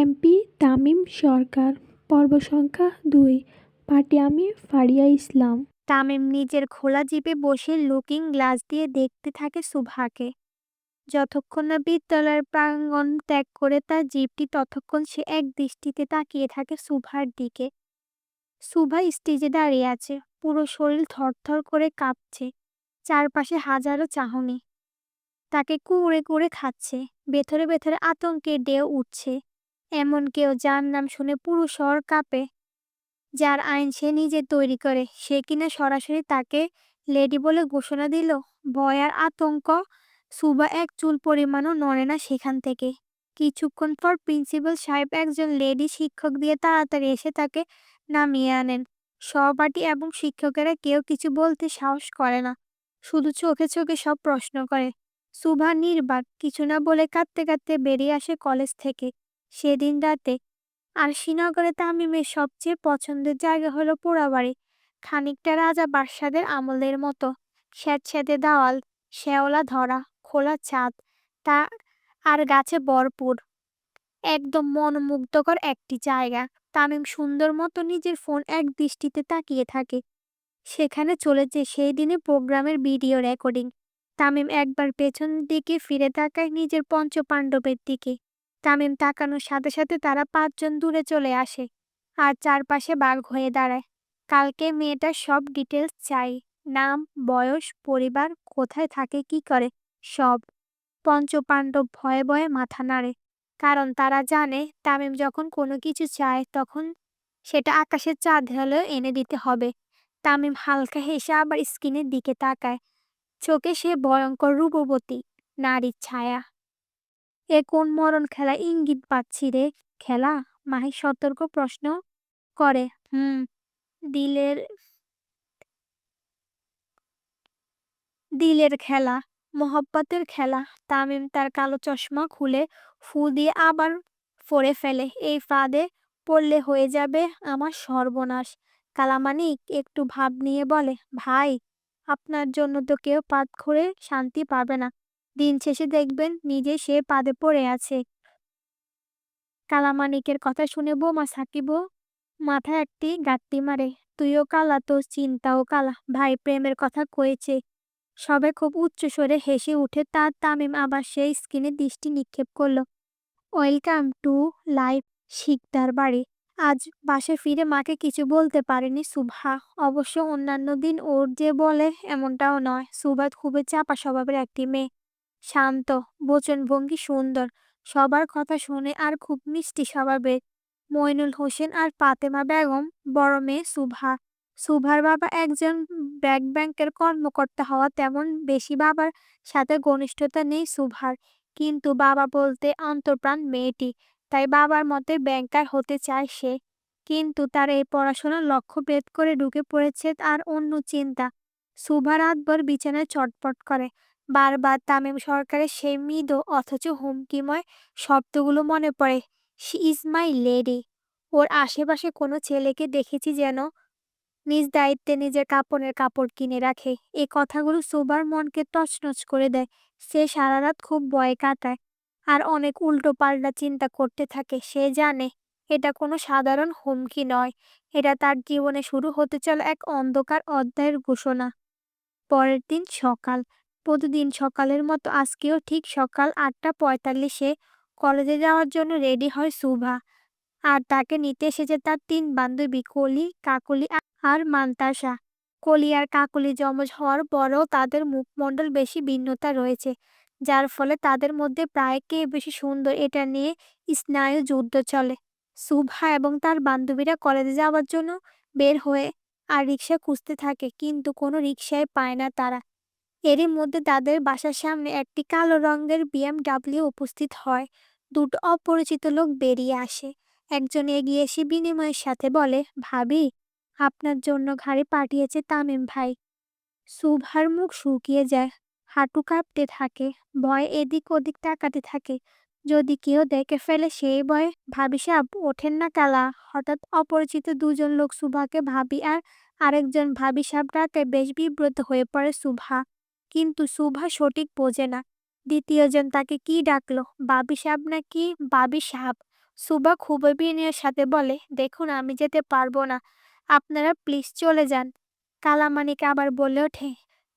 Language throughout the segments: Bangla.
এমপি তামিম সরকার, পর্ব সংখ্যা দুই পার্টি আমি ফারিয়া ইসলাম। তামিম নিজের খোলা জিপে বসে লুকিং গ্লাস দিয়ে দেখতে থাকে সুভাকে। যতক্ষণ না বিদ্যালয়ের প্রাঙ্গণ ত্যাগ করে তার জিপটি, ততক্ষণ সে এক দৃষ্টিতে তাকিয়ে থাকে সুভার দিকে। সুভা স্টেজে দাঁড়িয়ে আছে, পুরো শরীর থরথর করে কাঁপছে, চারপাশে হাজারো চাহনি। তাকে কুড়ে কুড়ে খাচ্ছে, ভেতরে ভেতরে আতঙ্কে ঢেউ উঠছে। এমন কেউ যার নাম শুনে পুরো শহর কাঁপে। যার আইন সে নিজে তৈরি করে, সে কিনা সরাসরি তাকে লেডি বলে ঘোষণা দিল? ভয় আর আতঙ্ক? সুবা এক চুল পরিমাণও নড়ে না সেখান থেকে। কিছুক্ষণ পর প্রিন্সিপাল সাহেব একজন লেডি শিক্ষক দিয়ে তাড়াতাড়ি এসে তাকে নামিয়ে আনেন। সহপাঠী এবং শিক্ষকেরা কেউ কিছু বলতে সাহস করে না। শুধু চোখে চোখে সব প্রশ্ন করে। সুভা নির্বাক, কিছু না বলে কাঁদতে কাঁদতে বেরিয়ে আসে কলেজ থেকে। সেদিন রাতে আর শ্রীনগরে তামিমের সবচেয়ে পছন্দের জায়গা হলো পোড়াবাড়ি। খানিকটা রাজা বাদশাদের আমলের মতো। স্যাঁতস্যাঁতে দেওয়াল শেওলা ধরা, খোলা ছাদ তা আর গাছে ভরপুর। একদম মনোমুগ্ধকর একটি জায়গা। তামিম সুন্দর মতো নিজের ফোন এক দৃষ্টিতে তাকিয়ে থাকে। সেখানে চলেছে সেই দিনে প্রোগ্রামের ভিডিও রেকর্ডিং। তামিম একবার পেছন দিকে ফিরে তাকায় নিজের পঞ্চপাণ্ডবের দিকে। তামিম তাকানোর সাথে সাথে তারা পাঁচজন দূরে চলে আসে আর চারপাশে বাঘ হয়ে দাঁড়ায়। কালকে মেয়েটার সব ডিটেলস চাই, নাম, বয়স, পরিবার, কোথায় থাকে, কি করে, সব। পঞ্চপাণ্ডব ভয়ে ভয়ে মাথা নাড়ে, কারণ তারা জানে তামিম যখন কোনো কিছু চায় তখন সেটা আকাশের চাঁদ হলেও এনে দিতে হবে। তামিম হালকা হেসে আবার স্ক্রিনের দিকে তাকায়। চোখে সে ভয়ঙ্কর রূপবতী, নারীর ছায়া। এ কোন মরণ খেলা ইঙ্গিত পাচ্ছি রে? খেলা? মাহি সতর্ক প্রশ্ন করে। হুম, দিলের দিলের খেলা, মোহব্বতের খেলা। তামিম তার কালো চশমা খুলে ফু দিয়ে আবার ফোড়ে ফেলে। এই ফাঁদে পড়লে হয়ে যাবে আমার সর্বনাশ। কালামানিক একটু ভাব নিয়ে বলে, ভাই, আপনার জন্য তো কেউ পাত করে শান্তি পাবে না। দিন শেষে দেখবেন নিজে সে পাদে পড়ে আছে। কালামানিকের কথা শুনে বৌমা সাকিব মাথায় একটি গাঁট্টি মারে, তুইও কালা, তোর চিন্তাও কালা, ভাই প্রেমের কথা কয়েছে। সবে খুব উচ্চ স্বরে হেসে উঠে তার তামিম আবার সেই স্কিনে দৃষ্টি নিক্ষেপ করল। ওয়েলকাম টু লাইফ, শিকদার বাড়ি। আজ বাসে ফিরে মাকে কিছু বলতে পারেনি সুভা। অবশ্য অন্যান্য দিন ওর যে বলে এমনটাও নয়। সুভাত খুবই চাপা স্বভাবের একটি মেয়ে। শান্ত, বচনভঙ্গি সুন্দর। সবার কথা শুনে আর খুব মিষ্টি স্বভাবের। মইনুল হোসেন আর পাতেমা বেগম, বড় মেয়ে সুভা। সুভার বাবা একজন ব্যাগ ব্যাংকের কর্মকর্তা হওয়া তেমন বেশি বাবার সাথে ঘনিষ্ঠতা নেই সুভার। কিন্তু বাবা বলতে অন্তর্প্রাণ মেয়েটি, তাই বাবার মতে ব্যাংকার হতে চায় সে। কিন্তু তার এই পড়াশোনার লক্ষ্য ভেদ করে ঢুকে পড়েছে আর অন্য চিন্তা। সুভা রাতভর বিছানায় চটপট করে। বারবার তামিম সরকারের সেই মৃদ অথচ হুমকিময় শব্দগুলো মনে পড়ে। She is my lady. ওর আশেপাশে কোনো ছেলেকে দেখেছি যেন নিজ দায়িত্বে নিজের কাপড়ের কাপড় কিনে রাখে। এ কথাগুলো সুবার মনকে তছনছ করে দেয়। সে সারা রাত খুব ভয়ে কাটায় আর অনেক উল্টো পাল্টা চিন্তা করতে থাকে। সে জানে এটা কোনো সাধারণ হুমকি নয়। এটা তার জীবনে শুরু হতে চলা এক অন্ধকার অধ্যায়ের ঘোষণা। পরের দিন সকাল প্রতিদিন সকালের মতো আজকেও ঠিক সকাল আটটা পঁয়তাল্লিশে কলেজে যাওয়ার জন্য রেডি হয় সুভা আর তাকে নিতে এসেছে তার তিন বান্ধবী, কলি, কাকলি আর মান্তাসা। কলি আর কাকলি জমজ হওয়ার পরেও তাদের মুখমণ্ডল বেশি ভিন্নতা রয়েছে, যার ফলে তাদের মধ্যে প্রায় কে বেশি সুন্দর এটা নিয়ে স্নায়ু যুদ্ধ চলে। সুভা এবং তার বান্ধবীরা কলেজে যাওয়ার জন্য বের হয়ে আর রিক্সা খুঁজতে থাকে, কিন্তু কোনো রিক্সায় পায় না তারা। এরই মধ্যে তাদের বাসার সামনে একটি কালো রঙের বিএমডাব্লিউ উপস্থিত হয়। দুটো অপরিচিত লোক বেরিয়ে আসে। একজন এগিয়ে এসে বিনিময়ের সাথে বলে, ভাবি, আপনার জন্য ঘাড়ি পাঠিয়েছে তামিম ভাই। সুভার মুখ শুকিয়ে যায়। হাঁটু কাঁপতে থাকে। ভয় এদিক ওদিক তাকাতে থাকে। যদি কেউ দেখে ফেলে, সেই ভয়ে, ভাবি সাপ ওঠেন না কালা। হঠাৎ অপরিচিত দুজন লোক সুভাকে ভাবি আর আরেকজন ভাবি সাপ ডাকে। বেশ বিব্রত হয়ে পড়ে সুভা। কিন্তু সুভা সঠিক বোঝে না। দ্বিতীয়জন তাকে কি ডাকলো? বাবি সাপ নাকি বাবি সাপ সুবা খুবই বিনয়ের সাথে বলে, দেখুন, আমি যেতে পারব না। আপনারা প্লিজ চলে যান। কালামানিক আবার বলে ওঠে,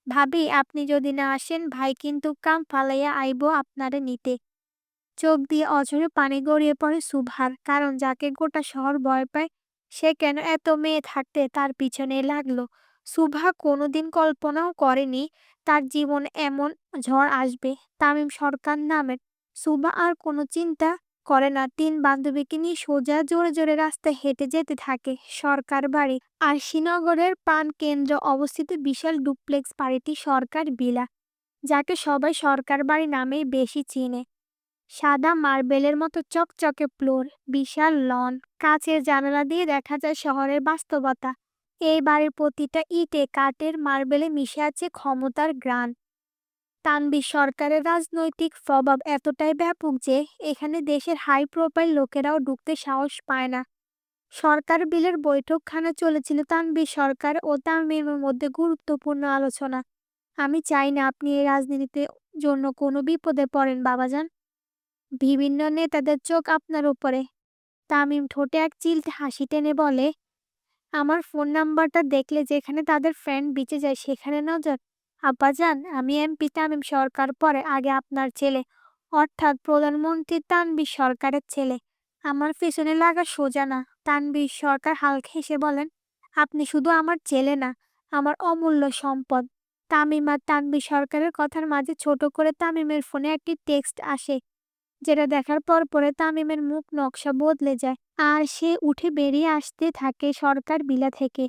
ভাবি, আপনি যদি না আসেন, ভাই কিন্তু কাম ফালাইয়া আইব আপনারে নিতে। চোখ দিয়ে অঝরে পানি গড়িয়ে পড়ে সুভার কারণ যাকে গোটা শহর ভয় পায়, সে কেন এত মেয়ে থাকতে তার পিছনে লাগল। সুভা কোনোদিন কল্পনাও করেনি, তার জীবন এমন ঝড় আসবে, তামিম সরকার নামের। সুভা আর কোনো চিন্তা করে না, তিন বান্ধবীকে নিয়ে সোজা জোরে জোরে রাস্তায় হেঁটে যেতে থাকে সরকার বাড়ি। আর শ্রীনগরের প্রাণ কেন্দ্র অবস্থিত বিশাল ডুপ্লেক্স বাড়িটি সরকার বিলা যাকে সবাই সরকার বাড়ি নামেই বেশি চিনে। সাদা মার্বেলের মতো চকচকে ফ্লোর, বিশাল লন, কাচের জানালা দিয়ে দেখা যায় শহরের বাস্তবতা। এই বাড়ির প্রতিটা ইটে কাঠের মার্বেলে মিশে আছে ক্ষমতার গ্রান তানবীর সরকারের রাজনৈতিক প্রভাব এতটাই ব্যাপক যে, এখানে দেশের হাই প্রোফাইল লোকেরাও ঢুকতে সাহস পায় না। সরকার বিলের বৈঠকখানা চলেছিল তানবীর সরকার ও তামিমের মধ্যে গুরুত্বপূর্ণ আলোচনা। আমি চাই না আপনি এই রাজনীতিতে জন্য কোনো বিপদে পড়েন, বাবাজান। বিভিন্ন নেতাদের চোখ আপনার উপরে। তামিম ঠোঁটে এক চিলতে হাসি টেনে বলে আমার ফোন নাম্বারটা দেখলে যেখানে তাদের ফ্রেন্ড বিচে যায় সেখানে নজর। আব্বাজান আমি এমপি তামিম সরকার, পরে আগে আপনার ছেলে। অর্থাৎ প্রধানমন্ত্রী তানবীর সরকারের ছেলে। আমার পেছনে লাগা সোজা না। তানবীর সরকার হালকা হেসে বলেন, আপনি শুধু আমার ছেলে না, আমার অমূল্য সম্পদ। তামিম আর তানবীর সরকারের কথার মাঝে ছোট করে তামিমের ফোনে একটি টেক্সট আসে। যেটা দেখার পর পরে তামিমের মুখ নকশা বদলে যায়। আর সে উঠে বেরিয়ে আসতে থাকে সরকার বিলা থেকে।